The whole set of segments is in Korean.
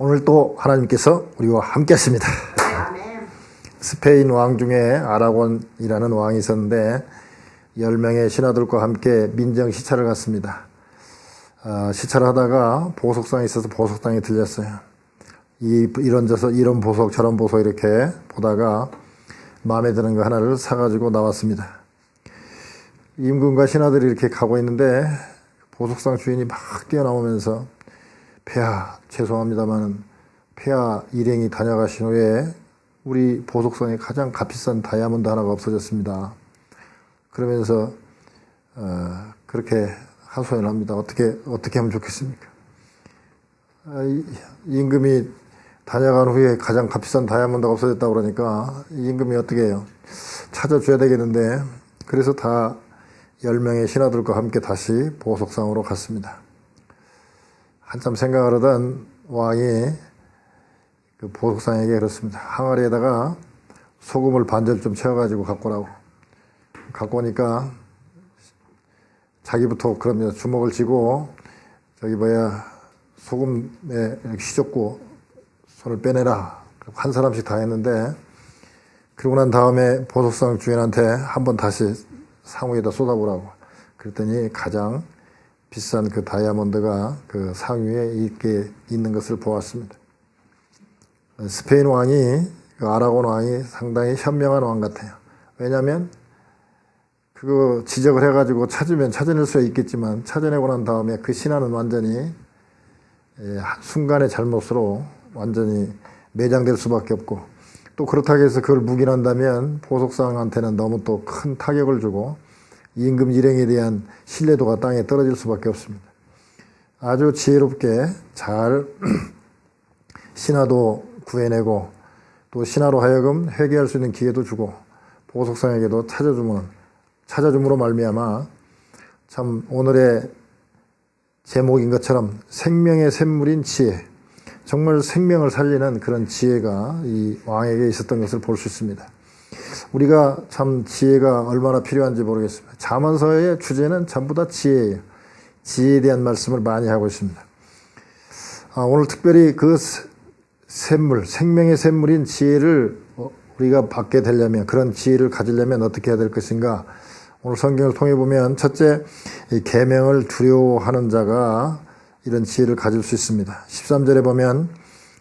오늘 또 하나님께서 우리와 함께 하십니다. 스페인 왕 중에 아라곤이라는 왕이 있었는데 10명의 신하들과 함께 민정 시찰을 갔습니다. 아, 시찰을 하다가 보석상에 있어서 보석상에 들렸어요. 이, 이런 저서 이런 보석 저런 보석 이렇게 보다가 마음에 드는 거 하나를 사가지고 나왔습니다. 임금과 신하들이 이렇게 가고 있는데 보석상 주인이 막 뛰어나오면서 폐하 죄송합니다마는 폐하 일행이 다녀가신 후에 우리 보석상에 가장 값비싼 다이아몬드 하나가 없어졌습니다. 그러면서 어, 그렇게 하소연을 합니다. 어떻게 어떻게 하면 좋겠습니까? 아, 이- 임금이 다녀간 후에 가장 값비싼 다이아몬드가 없어졌다고 그러니까 임금이 어떻게 해요? 찾아줘야 되겠는데 그래서 다 10명의 신하들과 함께 다시 보석상으로 갔습니다. 한참 생각을 하던 왕이 그 보석상에게 그렇습니다. 항아리에다가 소금을 반절 좀 채워가지고 갖고 오라고. 갖고 오니까 자기부터 그러면 주먹을 쥐고 저기 뭐야 소금에 이렇게 휘젓고 손을 빼내라. 한 사람씩 다 했는데 그러고 난 다음에 보석상 주인한테 한번 다시 상 위에다 쏟아보라고. 그랬더니 가장 비싼 그 다이아몬드가 그 상 위에 이렇게 있는 것을 보았습니다. 스페인 왕이 그 아라곤 왕이 상당히 현명한 왕 같아요. 왜냐하면 그거 지적을 해가지고 찾으면 찾아낼 수 있겠지만 찾아내고 난 다음에 그 신하는 완전히 예, 순간의 잘못으로 완전히 매장될 수밖에 없고 또 그렇다고 해서 그걸 묵인한다면 보석상한테는 너무 또 큰 타격을 주고 임금 일행에 대한 신뢰도가 땅에 떨어질 수밖에 없습니다. 아주 지혜롭게 잘 신하도 구해내고 또 신하로 하여금 회개할 수 있는 기회도 주고 보석상에게도 찾아주면 찾아줌으로 말미암아 참 오늘의 제목인 것처럼 생명의 샘물인 지혜 정말 생명을 살리는 그런 지혜가 이 왕에게 있었던 것을 볼 수 있습니다. 우리가 참 지혜가 얼마나 필요한지 모르겠습니다. 자문서의 주제는 전부 다 지혜예요. 지혜에 대한 말씀을 많이 하고 있습니다. 아, 오늘 특별히 그 세- 샘물, 생명의 샘물인 지혜를 어, 우리가 받게 되려면 그런 지혜를 가지려면 어떻게 해야 될 것인가? 오늘 성경을 통해 보면 첫째 이 계명을 두려워하는 자가 이런 지혜를 가질 수 있습니다. 13절에 보면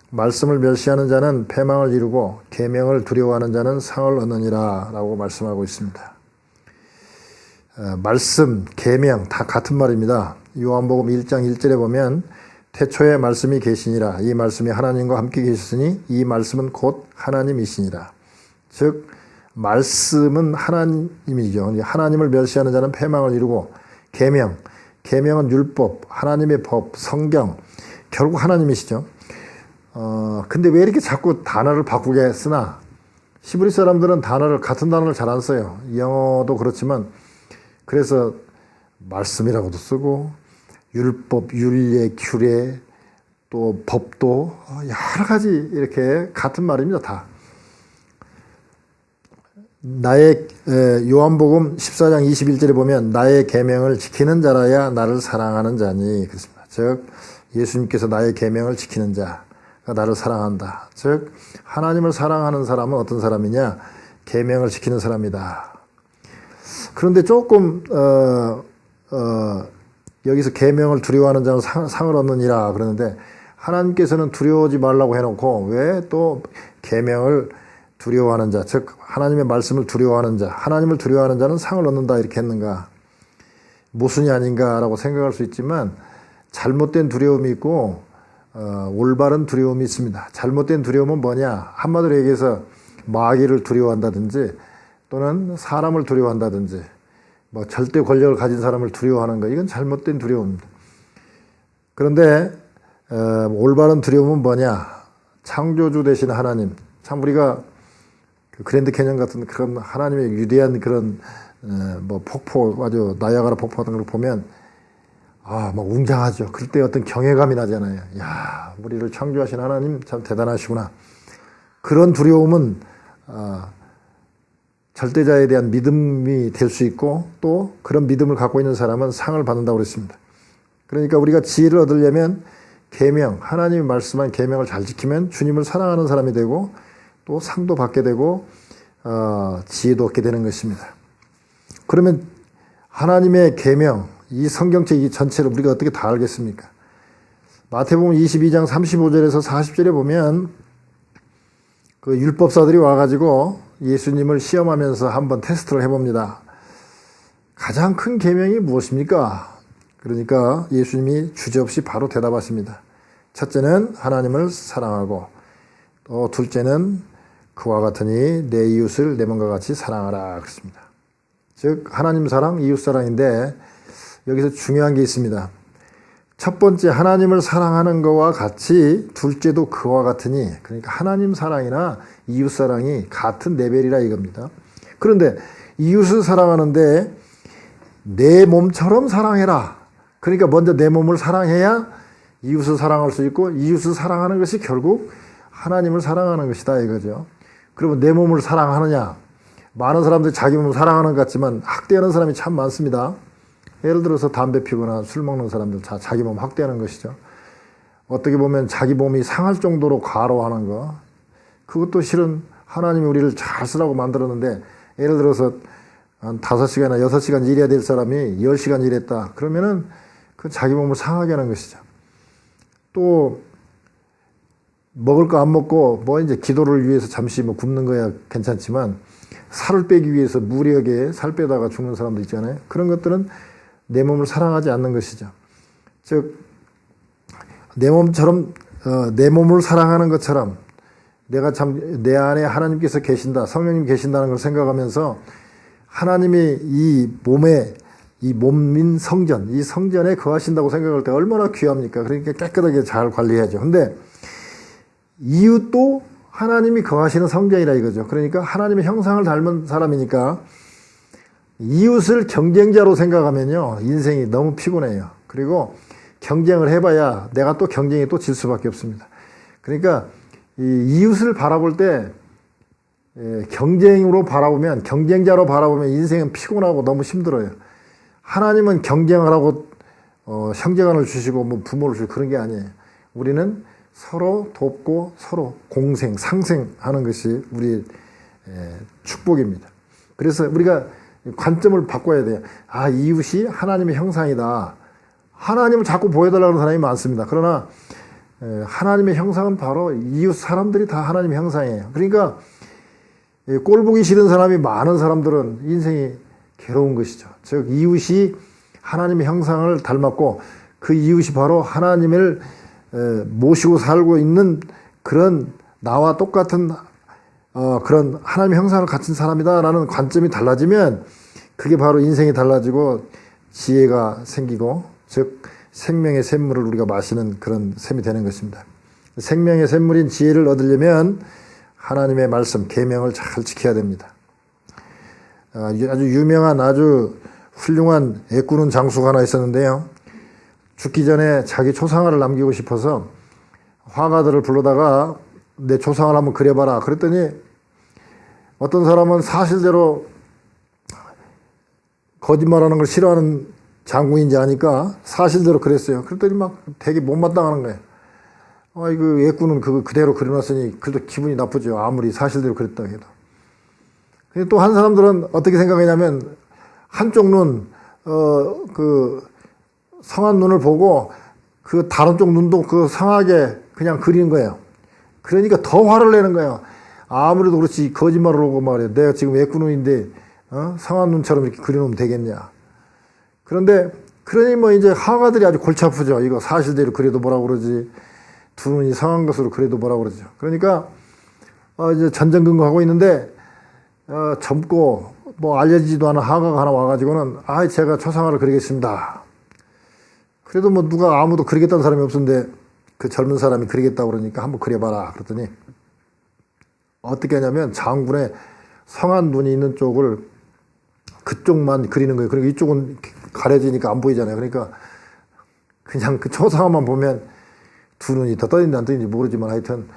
말씀을 멸시하는 자는 패망을 이루고 계명을 두려워하는 자는 상을 얻느니라라고 말씀하고 있습니다. 어, 말씀, 계명 다 같은 말입니다. 요한복음 1장 1절에 보면 태초에 말씀이 계시니라 이 말씀이 하나님과 함께 계셨으니 이 말씀은 곧 하나님이시니라. 즉 말씀은 하나님이죠. 하나님을 멸시하는 자는 패망을 이루고 계명, 계명은 율법, 하나님의 법, 성경 결국 하나님이시죠. 어, 근데 왜 이렇게 자꾸 단어를 바꾸게 쓰나? 히브리 사람들은 단어를 같은 단어를 잘 안 써요. 영어도 그렇지만 그래서 말씀이라고도 쓰고 율법, 율례, 규례 또 법도 여러 가지 이렇게 같은 말입니다. 다. 나의 에, 요한복음 14장 21절에 보면 나의 계명을 지키는 자라야 나를 사랑하는 자니 그렇습니다. 즉 예수님께서 나의 계명을 지키는 자가 나를 사랑한다. 즉 하나님을 사랑하는 사람은 어떤 사람이냐? 계명을 지키는 사람이다. 그런데 조금 어, 어, 여기서 계명을 두려워하는 자는 상, 상을 얻느니라 그러는데 하나님께서는 두려워하지 말라고 해놓고 왜 또 계명을 두려워하는 자, 즉 하나님의 말씀을 두려워하는 자, 하나님을 두려워하는 자는 상을 얻는다 이렇게 했는가? 모순이 아닌가라고 생각할 수 있지만 잘못된 두려움이 있고 어, 올바른 두려움이 있습니다. 잘못된 두려움은 뭐냐? 한마디로 얘기해서 마귀를 두려워한다든지 또는 사람을 두려워한다든지 뭐 절대 권력을 가진 사람을 두려워하는 거 이건 잘못된 두려움입니다. 그런데 어, 올바른 두려움은 뭐냐? 창조주 되신 하나님. 참 우리가 그 그랜드 캐년 같은 그런 하나님의 위대한 그런 어, 뭐 폭포 아주 나야가라 폭포 같은 걸 보면 아, 막 웅장하죠. 그럴 때 어떤 경외감이 나잖아요. 야, 우리를 창조하신 하나님 참 대단하시구나. 그런 두려움은 아, 절대자에 대한 믿음이 될 수 있고 또 그런 믿음을 갖고 있는 사람은 상을 받는다고 그랬습니다. 그러니까 우리가 지혜를 얻으려면 계명, 하나님이 말씀한 계명을 잘 지키면 주님을 사랑하는 사람이 되고 또 상도 받게 되고 어, 지혜도 얻게 되는 것입니다. 그러면 하나님의 계명, 이 성경책 이 전체를 우리가 어떻게 다 알겠습니까? 마태복음 22장 35절에서 40절에 보면 그 율법사들이 와가지고 예수님을 시험하면서 한번 테스트를 해봅니다. 가장 큰 계명이 무엇입니까? 그러니까 예수님이 주저없이 바로 대답하십니다. 첫째는 하나님을 사랑하고 또 둘째는 그와 같으니 내 이웃을 내 몸과 같이 사랑하라 그랬습니다. 즉 하나님 사랑, 이웃 사랑인데 여기서 중요한 게 있습니다. 첫 번째 하나님을 사랑하는 것과 같이 둘째도 그와 같으니 그러니까 하나님 사랑이나 이웃 사랑이 같은 레벨이라 이겁니다. 그런데 이웃을 사랑하는데 내 몸처럼 사랑해라. 그러니까 먼저 내 몸을 사랑해야 이웃을 사랑할 수 있고 이웃을 사랑하는 것이 결국 하나님을 사랑하는 것이다 이거죠. 그러면 내 몸을 사랑하느냐? 많은 사람들이 자기 몸을 사랑하는 것 같지만 학대하는 사람이 참 많습니다. 예를 들어서 담배 피거나 술 먹는 사람들 다 자기 몸 학대하는 것이죠. 어떻게 보면 자기 몸이 상할 정도로 과로하는 거. 그것도 실은 하나님이 우리를 잘 쓰라고 만들었는데 예를 들어서 한 다섯 시간이나 여섯 시간 일해야 될 사람이 열 시간 일했다. 그러면은 그 자기 몸을 상하게 하는 것이죠. 또 먹을 거 안 먹고 뭐 이제 기도를 위해서 잠시 뭐 굶는 거야 괜찮지만 살을 빼기 위해서 무리하게 살 빼다가 죽는 사람도 있잖아요. 그런 것들은 내 몸을 사랑하지 않는 것이죠. 즉, 내 몸처럼, 어, 내 몸을 사랑하는 것처럼 내가 참 내 안에 하나님께서 계신다, 성령님 계신다는 걸 생각하면서 하나님이 이 몸에 이 몸민 성전, 이 성전에 거하신다고 생각할 때 얼마나 귀합니까? 그러니까 깨끗하게 잘 관리해야죠. 근데 이웃도 하나님이 거하시는 성전이라 이거죠. 그러니까 하나님의 형상을 닮은 사람이니까 이웃을 경쟁자로 생각하면요. 인생이 너무 피곤해요. 그리고 경쟁을 해봐야 내가 또 경쟁에 또 질 수밖에 없습니다. 그러니까 이 이웃을 바라볼 때 예, 경쟁으로 바라보면 경쟁자로 바라보면 인생은 피곤하고 너무 힘들어요. 하나님은 경쟁을 하고 어, 형제간을 주시고 뭐 부모를 주고 그런 게 아니에요. 우리는 서로 돕고 서로 공생, 상생하는 것이 우리 축복입니다. 그래서 우리가 관점을 바꿔야 돼요. 아, 이웃이 하나님의 형상이다. 하나님을 자꾸 보여달라는 사람이 많습니다. 그러나 하나님의 형상은 바로 이웃 사람들이 다 하나님의 형상이에요. 그러니까 꼴 보기 싫은 사람이 많은 사람들은 인생이 괴로운 것이죠. 즉 이웃이 하나님의 형상을 닮았고 그 이웃이 바로 하나님을 모시고 살고 있는 그런 나와 똑같은 어, 그런 하나님의 형상을 갖춘 사람이다라는 관점이 달라지면 그게 바로 인생이 달라지고 지혜가 생기고 즉 생명의 샘물을 우리가 마시는 그런 셈이 되는 것입니다. 생명의 샘물인 지혜를 얻으려면 하나님의 말씀 계명을 잘 지켜야 됩니다. 아, 아주 유명한 아주 훌륭한 애꾸는 장수가 하나 있었는데요. 죽기 전에 자기 초상화를 남기고 싶어서 화가들을 불러다가 내 초상화를 한번 그려봐라. 그랬더니 어떤 사람은 사실대로 거짓말하는 걸 싫어하는 장군인지 아니까 사실대로 그랬어요. 그랬더니 막 되게 못마땅하는 거예요. 아, 이거 예꾸는 그거 그대로 그려놨으니 그래도 기분이 나쁘죠. 아무리 사실대로 그랬다 해도. 근데 또 한 사람들은 어떻게 생각하냐면 한쪽 눈, 어, 그, 성한 눈을 보고 그 다른 쪽 눈도 그 상하게 그냥 그리는 거예요. 그러니까 더 화를 내는 거예요. 아무래도 그렇지 거짓말을 하고 말이야. 내가 지금 애꾸눈인데 어? 상한 눈처럼 이렇게 그려놓으면 되겠냐. 그런데 그러니 뭐 이제 화가들이 아주 골치 아프죠. 이거 사실대로 그래도 뭐라고 그러지. 두 눈이 상한 것으로 그래도 뭐라고 그러죠. 그러니까 어 이제 전전긍긍 하고 있는데 어 젊고 뭐 알려지지도 않은 화가가 하나 와가지고는 아 제가 초상화를 그리겠습니다. 그래도 뭐 누가 아무도 그리겠다는 사람이 없었는데 그 젊은 사람이 그리겠다고 그러니까 한번 그려봐라. 그랬더니 어떻게 하냐면 장군의 성한 눈이 있는 쪽을 그쪽만 그리는 거예요. 그리고 이쪽은 가려지니까 안 보이잖아요. 그러니까 그냥 그 초상화만 보면 두 눈이 더 떠있는지 안 떠있는지 모르지만 하여튼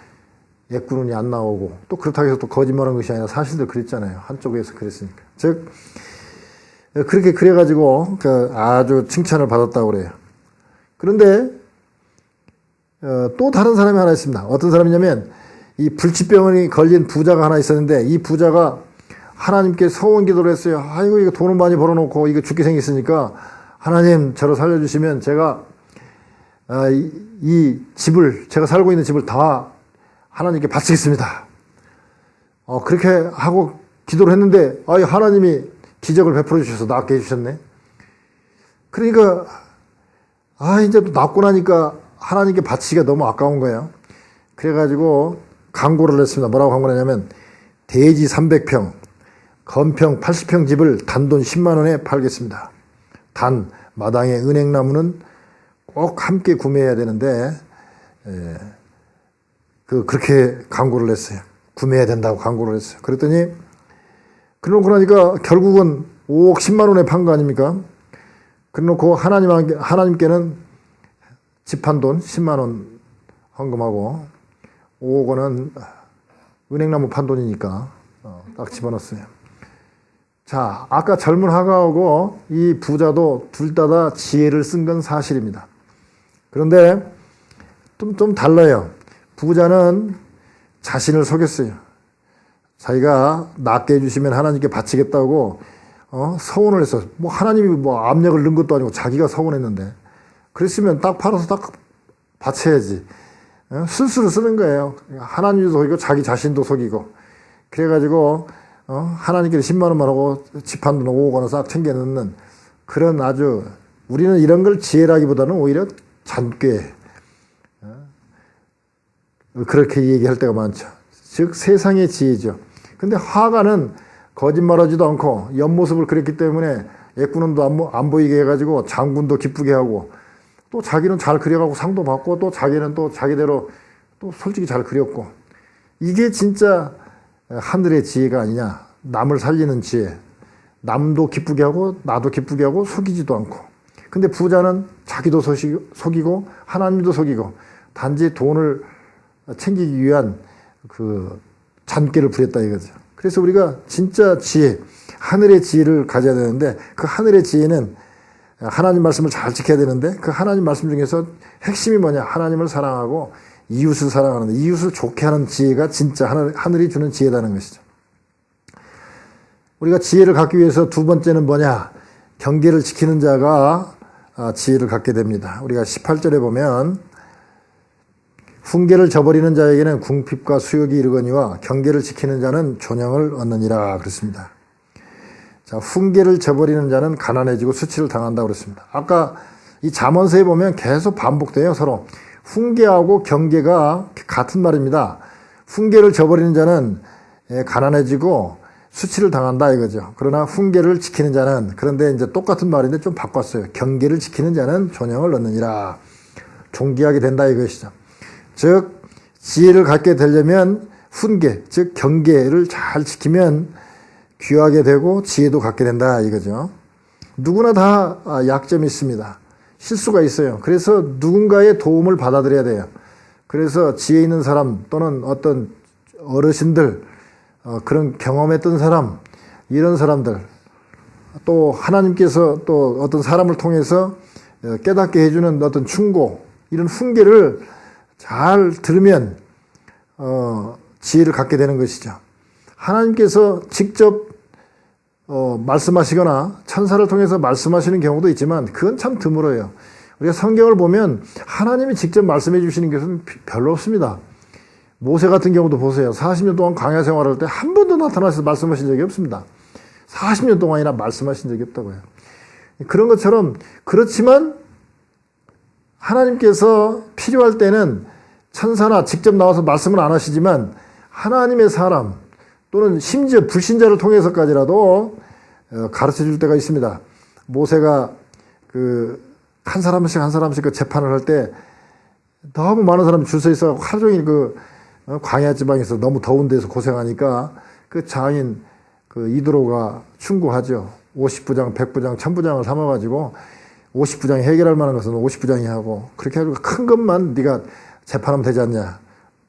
예꾸 눈이 안 나오고 또 그렇다고 해서 또 거짓말한 것이 아니라 사실대로 그랬잖아요. 한쪽에서 그랬으니까. 즉, 그렇게 그래가지고 그 아주 칭찬을 받았다고 그래요. 그런데 어, 또 다른 사람이 하나 있습니다. 어떤 사람이냐면 이 불치병이 걸린 부자가 하나 있었는데 이 부자가 하나님께 서원 기도를 했어요. 아이고 이거 돈을 많이 벌어놓고 이거 죽게 생겼으니까 하나님 저를 살려주시면 제가 아, 이, 이 집을 제가 살고 있는 집을 다 하나님께 바치겠습니다. 어, 그렇게 하고 기도를 했는데 아, 하나님이 기적을 베풀어 주셔서 낫게 해주셨네. 그러니까 아 이제 또 낫고 나니까 하나님께 바치기가 너무 아까운 거예요. 그래가지고 광고를 했습니다. 뭐라고 광고를 했냐면 대지 300평, 건평 80평 집을 단돈 10만 원에 팔겠습니다. 단 마당에 은행나무는 꼭 함께 구매해야 되는데 에, 그 그렇게 광고를 했어요. 구매해야 된다고 광고를 했어요. 그랬더니 그러고 나니까 결국은 5억 10만 원에 판 거 아닙니까? 그래놓고 하나님, 하나님께는 집 한 돈 10만 원 헌금하고 5억 원은 은행나무 판 돈이니까 어, 딱 집어넣었어요. 자, 아까 젊은 하가하고 이 부자도 둘 다 다 지혜를 쓴 건 사실입니다. 그런데 좀, 좀 달라요. 부자는 자신을 속였어요. 자기가 낫게 해주시면 하나님께 바치겠다고 어? 서원을 했어. 뭐 하나님이 뭐 압력을 넣은 것도 아니고 자기가 서원했는데 그랬으면 딱 팔아서 딱 바쳐야지. 어? 술수를 쓰는 거예요. 하나님도 속이고 자기 자신도 속이고 그래가지고 어? 하나님께 10만 원만 하고 집한돈 5억 원을 싹 챙겨 넣는 그런 아주 우리는 이런 걸 지혜라기보다는 오히려 잔꾀 어? 그렇게 얘기할 때가 많죠. 즉 세상의 지혜죠. 근데 화가는 거짓말하지도 않고 옆모습을 그렸기 때문에 애꾸는도 안, 안 보이게 해가지고 장군도 기쁘게 하고 또 자기는 잘 그려가고 상도 받고 또 자기는 또 자기대로 또 솔직히 잘 그렸고. 이게 진짜 하늘의 지혜가 아니냐. 남을 살리는 지혜. 남도 기쁘게 하고 나도 기쁘게 하고 속이지도 않고. 근데 부자는 자기도 속이고 하나님도 속이고 단지 돈을 챙기기 위한 그 잔꾀를 부렸다 이거죠. 그래서 우리가 진짜 지혜, 하늘의 지혜를 가져야 되는데 그 하늘의 지혜는 하나님 말씀을 잘 지켜야 되는데 그 하나님 말씀 중에서 핵심이 뭐냐? 하나님을 사랑하고 이웃을 사랑하는 이웃을 좋게 하는 지혜가 진짜 하늘, 하늘 이 주는 지혜라는 것이죠. 우리가 지혜를 갖기 위해서 두 번째는 뭐냐? 경계를 지키는 자가 아, 지혜를 갖게 됩니다. 우리가 18절에 보면 훈계를 저버리는 자에게는 궁핍과 수욕이 이르거니와 경계를 지키는 자는 존영을 얻느니라 그렇습니다. 자, 훈계를 저버리는 자는 가난해지고 수치를 당한다 그랬습니다. 아까 이 잠언서에 보면 계속 반복돼요, 서로. 훈계하고 경계가 같은 말입니다. 훈계를 저버리는 자는 예, 가난해지고 수치를 당한다 이거죠. 그러나 훈계를 지키는 자는 그런데 이제 똑같은 말인데 좀 바꿨어요. 경계를 지키는 자는 존영을 얻느니라. 존귀하게 된다 이것이죠. 즉 지혜를 갖게 되려면 훈계, 즉 경계를 잘 지키면 귀하게 되고 지혜도 갖게 된다 이거죠. 누구나 다 아, 약점이 있습니다. 실수가 있어요. 그래서 누군가의 도움을 받아들여야 돼요. 그래서 지혜 있는 사람 또는 어떤 어르신들 어, 그런 경험했던 사람 이런 사람들 또 하나님께서 또 어떤 사람을 통해서 어, 깨닫게 해주는 어떤 충고 이런 훈계를 잘 들으면 어, 지혜를 갖게 되는 것이죠. 하나님께서 직접 어, 말씀하시거나 천사를 통해서 말씀하시는 경우도 있지만 그건 참 드물어요. 우리가 성경을 보면 하나님이 직접 말씀해 주시는 것은 별로 없습니다. 모세 같은 경우도 보세요. 40년 동안 광야 생활할 때 한 번도 나타나서 말씀하신 적이 없습니다. 40년 동안이나 말씀하신 적이 없다고요. 그런 것처럼 그렇지만 하나님께서 필요할 때는 천사나 직접 나와서 말씀을 안 하시지만 하나님의 사람 또는 심지어 불신자를 통해서까지라도 어, 가르쳐 줄 때가 있습니다. 모세가 그 한 사람씩 한 사람씩 그 재판을 할 때 너무 많은 사람이 줄 서 있어 하루 종일 그 어, 광야 지방에서 너무 더운 데서 고생하니까 그 장인 그 이드로가 충고하죠. 50부장, 100부장, 1000부장을 삼아가지고 50부장이 해결할 만한 것은 50부장이 하고 그렇게 해가지고 큰 것만 네가 재판하면 되지 않냐.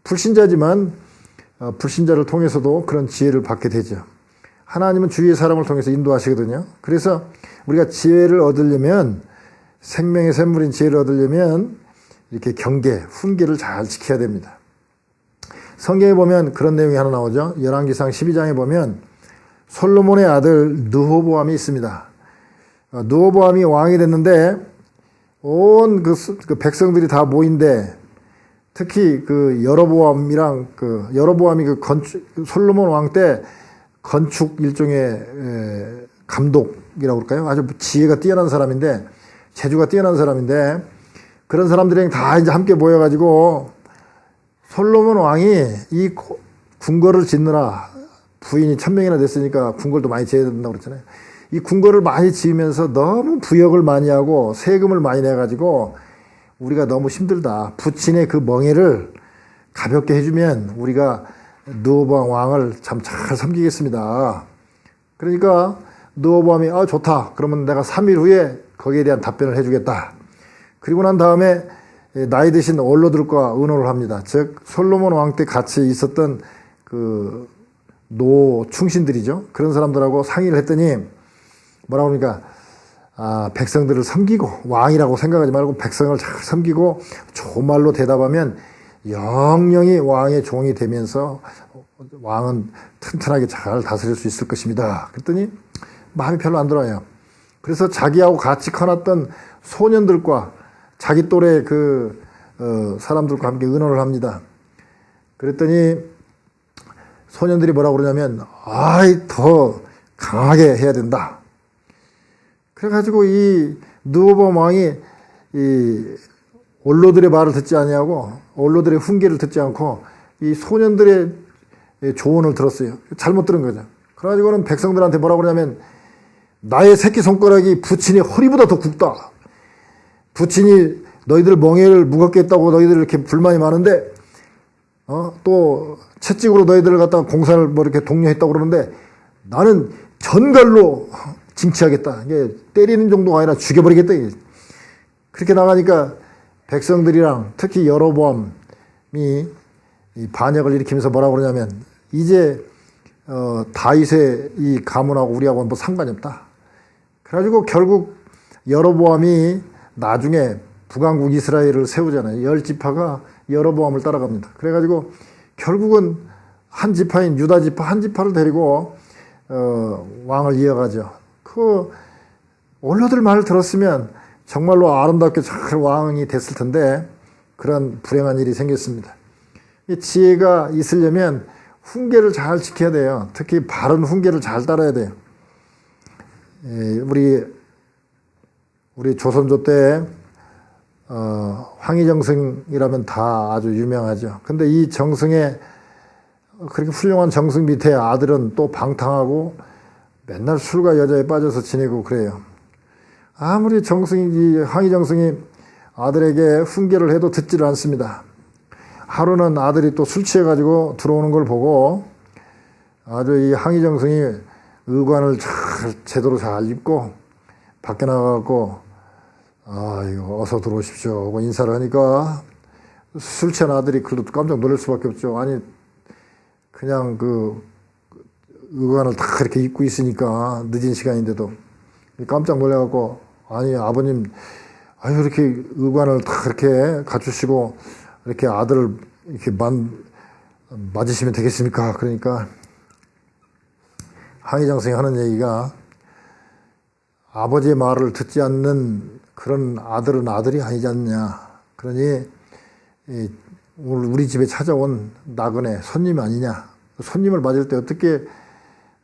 불신자지만 어, 불신자를 통해서도 그런 지혜를 받게 되죠. 하나님은 주위의 사람을 통해서 인도하시거든요. 그래서 우리가 지혜를 얻으려면 생명의 샘물인 지혜를 얻으려면 이렇게 경계, 훈계를 잘 지켜야 됩니다. 성경에 보면 그런 내용이 하나 나오죠. 열왕기상 12장에 보면 솔로몬의 아들 느호보암이 있습니다. 어, 느호보암이 왕이 됐는데 온 그 백성들이 다 모인데 특히 그 여로보암이랑 그 여로보암이 그 건축 그 솔로몬 왕 때 건축 일종의 에, 감독이라고 그럴까요? 아주 지혜가 뛰어난 사람인데 재주가 뛰어난 사람인데 그런 사람들이 다 이제 함께 모여가지고 솔로몬 왕이 이 궁궐을 짓느라 부인이 천 명이나 됐으니까 궁궐도 많이 지어야 된다고 그랬잖아요. 이 궁궐을 많이 지으면서 너무 부역을 많이 하고 세금을 많이 내가지고 우리가 너무 힘들다. 부친의 그 멍해를 가볍게 해주면 우리가 느호보암 왕을 참 잘 섬기겠습니다. 그러니까 느호보암이 아 좋다. 그러면 내가 3일 후에 거기에 대한 답변을 해주겠다. 그리고 난 다음에 나이 드신 원로들과 의논을 합니다. 즉 솔로몬 왕 때 같이 있었던 그 노 충신들이죠. 그런 사람들하고 상의를 했더니 뭐라고 합니까? 아, 백성들을 섬기고 왕이라고 생각하지 말고 백성을 잘 섬기고 좋은 말로 대답하면 영영이 왕의 종이 되면서 왕은 튼튼하게 잘 다스릴 수 있을 것입니다. 그랬더니 마음이 별로 안 들어요. 그래서 자기하고 같이 커났던 소년들과 자기 또래 그 어, 사람들과 함께 의논을 합니다. 그랬더니 소년들이 뭐라고 그러냐면 아이 더 강하게 해야 된다. 그래가지고 이 느호범 왕이 이 원로들의 말을 듣지 아니하고 원로들의 훈계를 듣지 않고 이 소년들의 조언을 들었어요. 잘못 들은 거죠. 그래가지고는 백성들한테 뭐라고 그러냐면 나의 새끼 손가락이 부친이 허리보다 더 굵다. 부친이 너희들 멍해를 무겁게 했다고 너희들 이렇게 불만이 많은데 어? 또 채찍으로 너희들을 갖다가 공사를 뭐 이렇게 독려했다고 그러는데 나는 전갈로 징치하겠다. 이게 때리는 정도가 아니라 죽여버리겠다. 그렇게 나가니까 백성들이랑 특히 여로보암이 반역을 일으키면서 뭐라고 그러냐면 이제 어, 다윗의 이 가문하고 우리하고는 뭐 상관이 없다. 그래가지고 결국 여로보암이 나중에 북왕국 이스라엘을 세우잖아요. 열 지파가 여로보암을 따라갑니다. 그래가지고 결국은 한 지파인 유다 지파 한 지파를 데리고 어, 왕을 이어가죠. 그 원로들 말을 들었으면 정말로 아름답게 잘 왕이 됐을 텐데 그런 불행한 일이 생겼습니다. 이 지혜가 있으려면 훈계를 잘 지켜야 돼요. 특히 바른 훈계를 잘 따라야 돼요. 예, 우리 우리 조선조 때 어, 황희정승이라면 다 아주 유명하죠. 근데 이 정승의 그렇게 훌륭한 정승 밑에 아들은 또 방탕하고 맨날 술과 여자에 빠져서 지내고 그래요. 아무리 정승이, 황희정승이 아들에게 훈계를 해도 듣지를 않습니다. 하루는 아들이 또 술 취해가지고 들어오는 걸 보고 아주 이 항의정승이 의관을 잘, 제대로 잘 입고 밖에 나가고 아, 이거 어서 들어오십시오. 하고 인사를 하니까 술 취한 아들이 그래도 깜짝 놀랄 수밖에 없죠. 아니, 그냥 그 의관을 다 이렇게 입고 있으니까 늦은 시간인데도 깜짝 놀래갖고 아니, 아버님, 아유, 이렇게 의관을 다 이렇게 갖추시고 이렇게 아들을 이렇게 만, 맞으시면 되겠습니까? 그러니까 항의장성이 하는 얘기가 아버지의 말을 듣지 않는 그런 아들은 아들이 아니지 않냐. 그러니 오늘 우리 집에 찾아온 나그네 손님 아니냐. 손님을 맞을 때 어떻게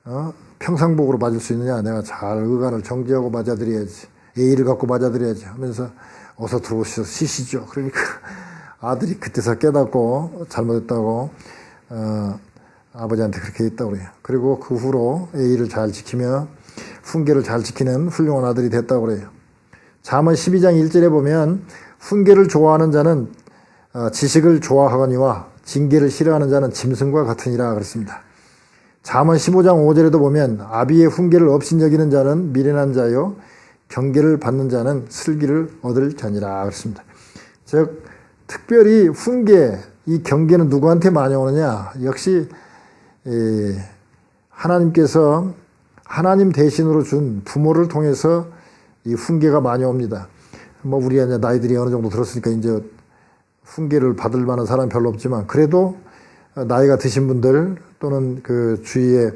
어? 평상복으로 맞을 수 있느냐. 내가 잘 의관을 정지하고 맞아드려야지. 예의를 갖고 맞아드려야지 하면서 어서 들어오셔서 쉬시죠. 그러니까 아들이 그때서 깨닫고 잘못했다고 어, 아버지한테 그렇게 했다고 그래요. 그리고 그 후로 예의를 잘 지키며 훈계를 잘 지키는 훌륭한 아들이 됐다고 그래요. 잠언 12장 1절에 보면 훈계를 좋아하는 자는 어, 지식을 좋아하거니와 징계를 싫어하는 자는 짐승과 같으니라 그랬습니다. 잠언 15장 5절에도 보면 아비의 훈계를 없인 여기는 자는 미련한 자요 경계를 받는 자는 슬기를 얻을 자니라 그랬습니다. 즉 특별히 훈계, 이 경계는 누구한테 많이 오느냐? 역시 하나님께서 하나님 대신으로 준 부모를 통해서 이 훈계가 많이 옵니다. 뭐 우리가 이제 나이들이 어느 정도 들었으니까 이제 훈계를 받을 만한 사람 별로 없지만 그래도 나이가 드신 분들 또는 그 주위의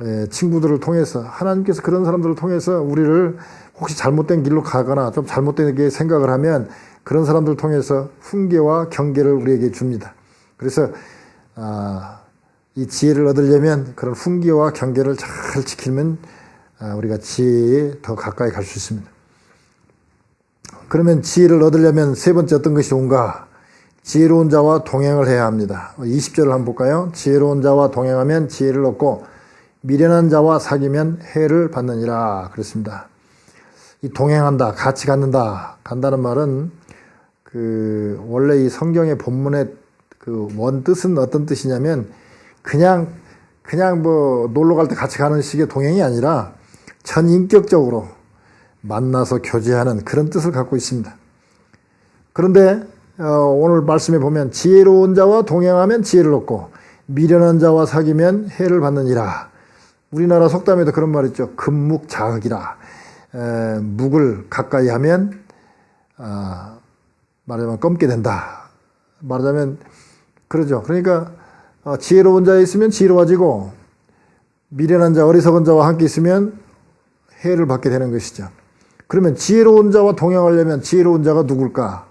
에, 친구들을 통해서 하나님께서 그런 사람들을 통해서 우리를 혹시 잘못된 길로 가거나 좀 잘못되게 생각을 하면 그런 사람들을 통해서 훈계와 경계를 우리에게 줍니다. 그래서 아, 이 지혜를 얻으려면 그런 훈계와 경계를 잘 지키면 아, 우리가 지혜에 더 가까이 갈 수 있습니다. 그러면 지혜를 얻으려면 세 번째 어떤 것이 온가? 지혜로운 자와 동행을 해야 합니다. 20절을 한번 볼까요? 지혜로운 자와 동행하면 지혜를 얻고 미련한 자와 사귀면 해를 받느니라 그랬습니다. 이 동행한다, 같이 갖는다, 간다는 말은 그 원래 이 성경의 본문의 그 원뜻은 어떤 뜻이냐면 그냥 그냥 뭐 놀러 갈 때 같이 가는 식의 동행이 아니라 전인격적으로 만나서 교제하는 그런 뜻을 갖고 있습니다. 그런데 어, 오늘 말씀에 보면 지혜로운 자와 동행하면 지혜를 얻고 미련한 자와 사귀면 해를 받느니라. 우리나라 속담에도 그런 말 있죠. 금묵자흑이라. 에, 묵을 가까이 하면 아, 말하자면 검게 된다. 말하자면 그러죠. 그러니까 어, 지혜로운 자에 있으면 지혜로워지고 미련한 자, 어리석은 자와 함께 있으면 해를 받게 되는 것이죠. 그러면 지혜로운 자와 동행하려면 지혜로운 자가 누굴까?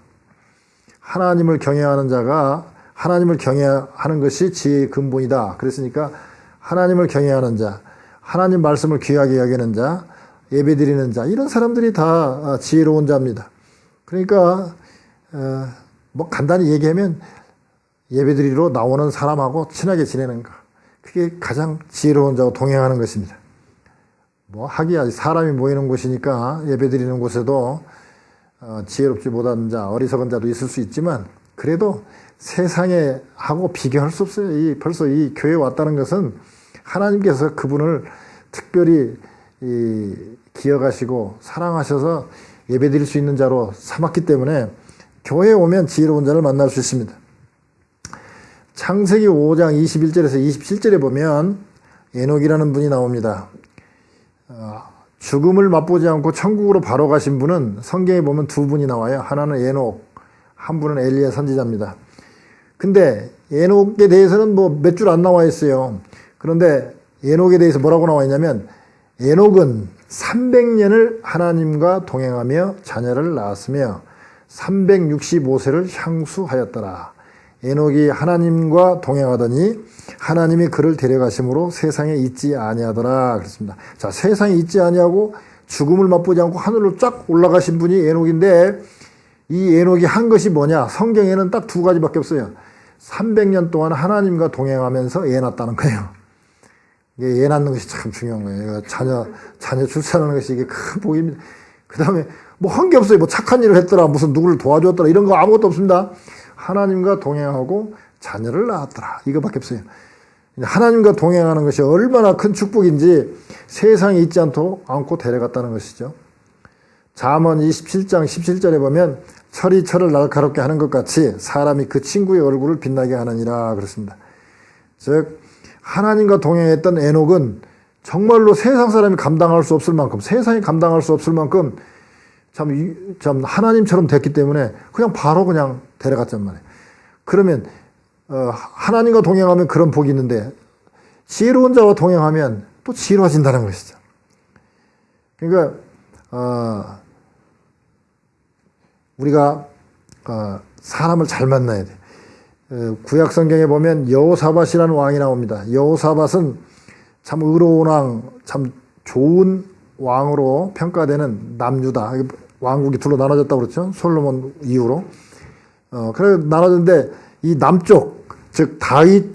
하나님을 경외하는 자가 하나님을 경외하는 것이 지혜의 근본이다. 그랬으니까 하나님을 경외하는 자, 하나님 말씀을 귀하게 여기는 자, 예배 드리는 자, 이런 사람들이 다 지혜로운 자입니다. 그러니까, 어, 뭐 간단히 얘기하면 예배 드리러 나오는 사람하고 친하게 지내는 것. 그게 가장 지혜로운 자와 동행하는 것입니다. 뭐 하기야 사람이 모이는 곳이니까 예배 드리는 곳에도 어, 지혜롭지 못한 자, 어리석은 자도 있을 수 있지만 그래도 세상에 하고 비교할 수 없어요. 이 벌써 이 교회 에 왔다는 것은 하나님께서 그분을 특별히 이 기억하시고 사랑하셔서 예배 드릴 수 있는 자로 삼았기 때문에 교회에 오면 지혜로운 자를 만날 수 있습니다. 창세기 5장 21절에서 27절에 보면 에녹이라는 분이 나옵니다. 어, 죽음을 맛보지 않고 천국으로 바로 가신 분은 성경에 보면 두 분이 나와요. 하나는 에녹, 한 분은 엘리야 선지자입니다. 근데 에녹에 대해서는 뭐 몇 줄 안 나와 있어요. 그런데 에녹에 대해서 뭐라고 나와 있냐면 에녹은 300년을 하나님과 동행하며 자녀를 낳았으며 365세를 향수하였더라. 에녹이 하나님과 동행하더니 하나님이 그를 데려가심으로 세상에 있지 아니하더라 그랬습니다. 자, 세상에 있지 아니하고 죽음을 맛보지 않고 하늘로 쫙 올라가신 분이 에녹인데 이 에녹이 한 것이 뭐냐? 성경에는 딱 두 가지밖에 없어요. 300년 동안 하나님과 동행하면서 애 낳았다는 거예요. 이게 애 낳는 것이 참 중요한 거예요. 자녀, 자녀 출산하는 것이 이게 큰 복입니다. 그 다음에 뭐 한 게 없어요. 뭐 착한 일을 했더라. 무슨 누구를 도와줬더라. 이런 거 아무것도 없습니다. 하나님과 동행하고 자녀를 낳았더라. 이거밖에 없어요. 하나님과 동행하는 것이 얼마나 큰 축복인지 세상에 있지 않고, 않고 데려갔다는 것이죠. 잠언 27장 17절에 보면 철이 철을 날카롭게 하는 것 같이 사람이 그 친구의 얼굴을 빛나게 하느니라 그렇습니다. 즉 하나님과 동행했던 에녹은 정말로 세상 사람이 감당할 수 없을 만큼 세상이 감당할 수 없을 만큼 참, 참 하나님처럼 됐기 때문에 그냥 바로 그냥 데려갔단 말이에요. 그러면 어, 하나님과 동행하면 그런 복이 있는데 지혜로운 자와 동행하면 또 지혜로워진다는 것이죠. 그러니까 어, 우리가 어, 사람을 잘 만나야 돼. 어, 구약 성경에 보면 여호사밧이라는 왕이 나옵니다. 여호사밧은 참 의로운 왕, 참 좋은 왕으로 평가되는 남유다. 왕국이 둘로 나눠졌다고 그렇죠. 솔로몬 이후로. 어, 그래 나눠졌는데 이 남쪽, 즉 다윗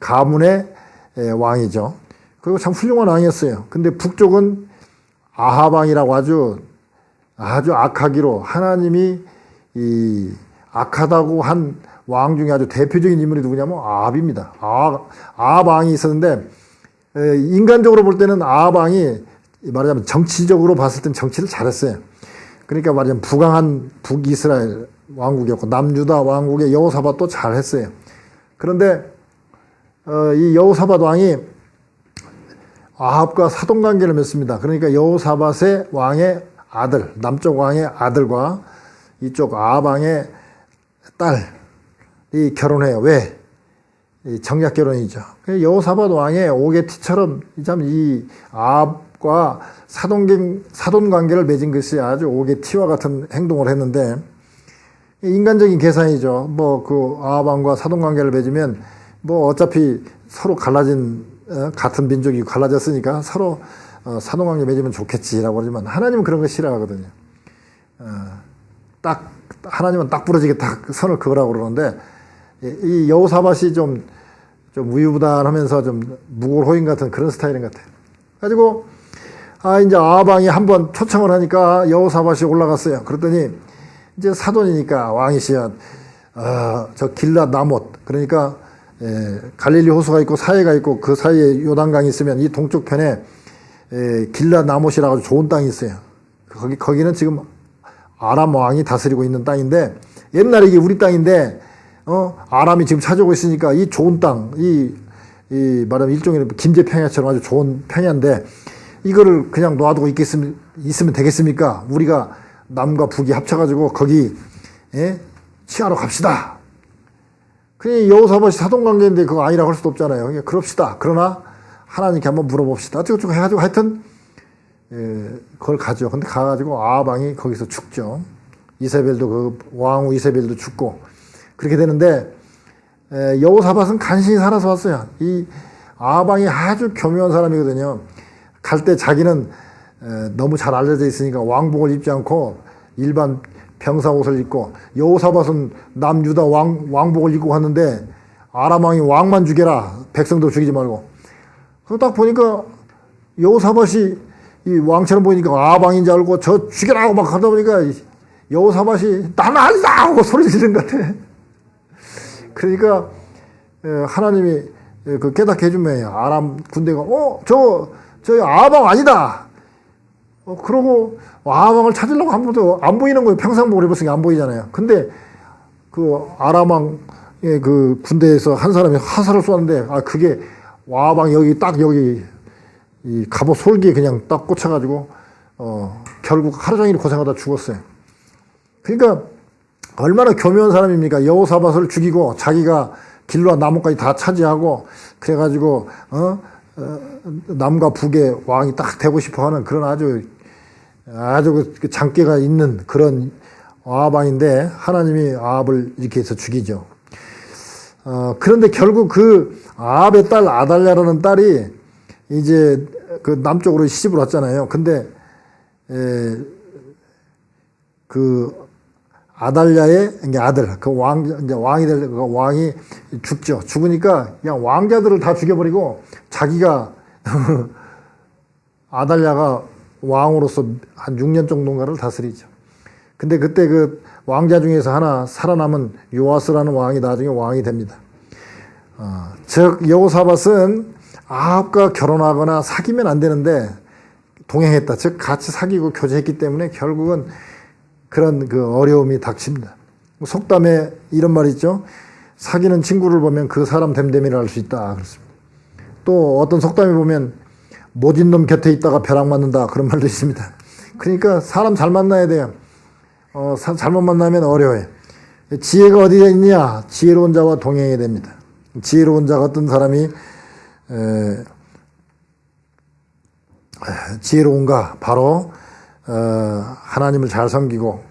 가문의 왕이죠. 그리고 참 훌륭한 왕이었어요. 근데 북쪽은 아하방이라고 아주 아주 악하기로 하나님이 이 악하다고 한 왕 중에 아주 대표적인 인물이 누구냐면 아합입니다. 아, 아합왕이 있었는데 인간적으로 볼 때는 아합왕이 말하자면 정치적으로 봤을 땐 정치를 잘했어요. 그러니까 말하자면 부강한 북이스라엘 왕국이었고 남유다 왕국의 여호사밧도 잘했어요. 그런데 어, 이 여호사밧 왕이 아합과 사돈 관계를 맺습니다. 그러니까 여호사밧의 왕의 아들, 남쪽 왕의 아들과 이쪽 아합 왕의 딸이 결혼해요. 왜? 이 정략 결혼이죠. 그 여호사밧 왕의 오게티처럼 참 이 아합 과 사돈 사돈 관계를 맺은 것이 아주 오게티와 같은 행동을 했는데 인간적인 계산이죠. 뭐 그 아합 왕과 사돈 관계를 맺으면 뭐 어차피 서로 갈라진 어, 같은 민족이 갈라졌으니까 서로 어, 사돈 관계 맺으면 좋겠지라고 그러지만 하나님은 그런 거 싫어하거든요. 어, 딱 하나님은 딱 부러지게 딱 선을 그으라고 그러는데 이 여호사밧이 좀, 좀 우유부단하면서 좀 무골호인 같은 그런 스타일인 것 같아요. 가지고, 아, 이제 아방이 한번 초청을 하니까 여호사밧이 올라갔어요. 그랬더니, 이제 사돈이니까 왕이시여, 어, 저 길랏 나못, 그러니까, 에, 갈릴리 호수가 있고 사해가 있고 그 사이에 요단강이 있으면 이 동쪽 편에 에, 길랏 나못이라고 좋은 땅이 있어요. 거기, 거기는 지금 아람 왕이 다스리고 있는 땅인데, 옛날에 이게 우리 땅인데, 어, 아람이 지금 차지하고 있으니까 이 좋은 땅, 이, 이 말하면 일종의 김제 평야처럼 아주 좋은 평야인데 이거를 그냥 놔두고 있겠으면, 있으면 되겠습니까? 우리가 남과 북이 합쳐가지고 거기, 예? 취하러 갑시다. 그냥 여호사밧이 사돈관계인데 그거 아니라고 할 수도 없잖아요. 그러니까 그럽시다. 그러나 하나님께 한번 물어봅시다. 어쩌고저쩌고 해가지고 하여튼, 예, 그걸 가죠. 근데 가가지고 아방이 거기서 죽죠. 이세벨도 그 왕후 이세벨도 죽고 그렇게 되는데 여호사밧은 간신히 살아서 왔어요. 이 아방이 아주 교묘한 사람이거든요. 갈 때 자기는 너무 잘 알려져 있으니까 왕복을 입지 않고 일반 병사 옷을 입고 여호사밧은 남유다 왕 왕복을 입고 갔는데 아람 왕이 왕만 죽여라 백성들 죽이지 말고. 그딱 보니까 여호사밧이 이 왕처럼 보이니까 아방인 줄 알고 저 죽여라고 막 하다 보니까 여호사밧이 나는 아니다 하고 소리 지르는 것 같아. 그러니까 하나님이 그 깨닫게 해주면 아람 군대가 어 저 저 아방 아니다. 어, 그러고 아방을 찾으려고 한 번도 안 보이는 거예요. 평상복을 입었으니까 안 보이잖아요. 근데 그 아람왕의 그 군대에서 한 사람이 화살을 쏘는데 아 그게 와방 여기 딱 여기 이 갑옷 솔기에 그냥 딱 꽂혀가지고 어 결국 하루 종일 고생하다 죽었어요. 그러니까 얼마나 교묘한 사람입니까? 여호사밧을 죽이고 자기가 길과 나무까지 다 차지하고 그래가지고 어? 어, 남과 북의 왕이 딱 되고 싶어 하는 그런 아주 아주 그 장깨가 있는 그런 아합왕인데 하나님이 아합을 이렇게 해서 죽이죠. 어, 그런데 결국 그 아합의 딸 아달랴라는 딸이 이제 그 남쪽으로 시집을 왔잖아요. 근데 에, 그 아달랴의 아들, 그 왕, 이제 왕이 될, 그 왕이 죽죠. 죽으니까 그냥 왕자들을 다 죽여버리고 자기가 아달랴가 왕으로서 한 6년 정도인가를 다스리죠. 근데 그때 그 왕자 중에서 하나 살아남은 요아스라는 왕이 나중에 왕이 됩니다. 어, 즉 여호사밧은 아합과 결혼하거나 사귀면 안 되는데 동행했다. 즉 같이 사귀고 교제했기 때문에 결국은 그런 그 어려움이 닥칩니다. 속담에 이런 말이 있죠. 사귀는 친구를 보면 그 사람 됨됨이를 알 수 있다. 그렇습니다. 또 어떤 속담에 보면 못인 놈 곁에 있다가 벼락 맞는다. 그런 말도 있습니다. 그러니까 사람 잘 만나야 돼요. 어, 사, 잘못 만나면 어려워요. 지혜가 어디에 있냐? 지혜로운 자와 동행해야 됩니다. 지혜로운 자 같은 사람이 에, 지혜로운가? 바로 어, 하나님을 잘 섬기고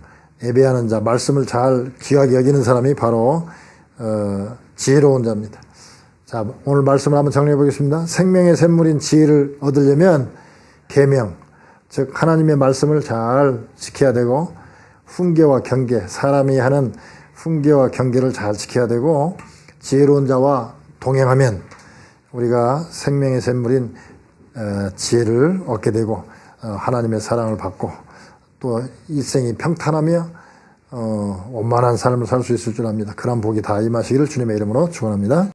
예배하는 자, 말씀을 잘 귀하게 여기는 사람이 바로 어, 지혜로운 자입니다. 자, 오늘 말씀을 한번 정리해 보겠습니다. 생명의 샘물인 지혜를 얻으려면 계명, 즉 하나님의 말씀을 잘 지켜야 되고 훈계와 경계, 사람이 하는 훈계와 경계를 잘 지켜야 되고 지혜로운 자와 동행하면 우리가 생명의 샘물인 어, 지혜를 얻게 되고 어, 하나님의 사랑을 받고 또 일생이 평탄하며 어, 원만한 삶을 살 수 있을 줄 압니다. 그런 복이 다 임하시기를 주님의 이름으로 축원합니다.